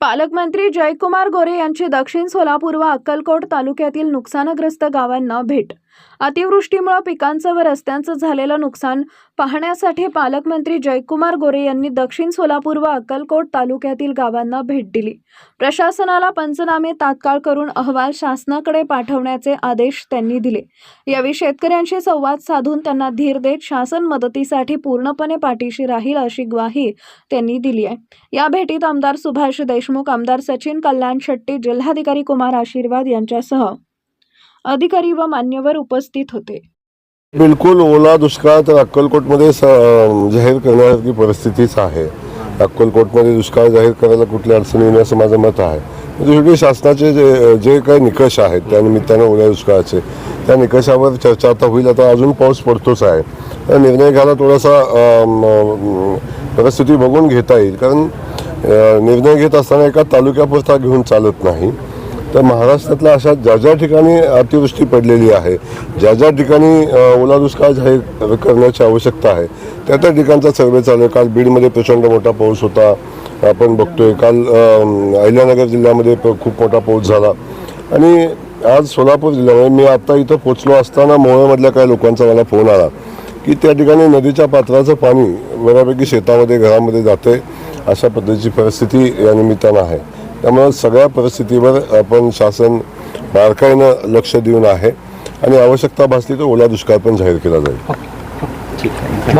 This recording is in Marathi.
पालकमंत्री जयकुमार गोरे यांची दक्षिण सोलापूर व अक्कलकोट तालुक्यातील नुकसानग्रस्त गावांना भेट अतिवृष्टीमुळे पिकांचं व रस्त्यांचं झालेलं नुकसान पाहण्यासाठी पालकमंत्री जयकुमार गोरे यांनी दक्षिण सोलापूर व अक्कलकोट तालुक्यातील गावांना भेट दिली. प्रशासनाला पंचनामे तात्काळ करून अहवाल शासनाकडे पाठवण्याचे आदेश त्यांनी दिले. यावेळी शेतकऱ्यांशी संवाद साधून त्यांना धीर देत शासन मदतीसाठी पूर्णपणे पाठीशी राहील अशी ग्वाही त्यांनी दिली आहे. या भेटीत आमदार सुभाष देशमुख आमदार सचिन कल्याण शेट्टी जिल्हाधिकारी कुमार आशीर्वाद यांच्यासह अधिकारी व मान्यवर उपस्थित होते. बिलकुल ओला दुष्काळ तर अक्कलकोटमध्ये स जाहीर करण्यासारखी परिस्थितीच आहे. अक्कलकोटमध्ये दुष्काळ जाहीर करायला कुठली अडचण येईल असं माझं मत आहे. म्हणजे शेवटी शासनाचे जे जे काही निकष आहेत त्या निमित्तानं ओल्या दुष्काळाचे त्या निकषावर चर्चा आता होईल. आता अजून पाऊस पडतोच आहे. तर निर्णय घ्यायला थोडासा परिस्थिती बघून घेता येईल. कारण निर्णय घेत असताना एका तालुक्यापुरता घेऊन चालत नाही. तर महाराष्ट्रातल्या अशा ज्या ज्या ठिकाणी अतिवृष्टी पडलेली आहे ज्या ज्या ठिकाणी ओला दुष्काळ जाहीर करण्याची आवश्यकता आहे त्या त्या ठिकाणचा सर्वे चालू आहे. काल बीडमध्ये प्रचंड मोठा पाऊस होता. आपण बघतोय काल अहिल्यानगर जिल्ह्यामध्ये प- खूप मोठा पाऊस झाला. आणि आज सोलापूर जिल्ह्यामध्ये मी आता इथं पोचलो असताना मोहळमधल्या काही लोकांचा मला फोन आला की त्या ठिकाणी नदीच्या पात्राचं पाणी बऱ्यापैकी शेतामध्ये घरामध्ये जाते अशा पद्धतीची परिस्थिती या निमित्तानं आहे. त्यामुळे सगळ्या परिस्थितीवर आपण शासन बारकाईनं लक्ष देऊन आहे. आणि आवश्यकता भासली तर ओला दुष्काळ पण जाहीर केला जाईल. ठीक आहे.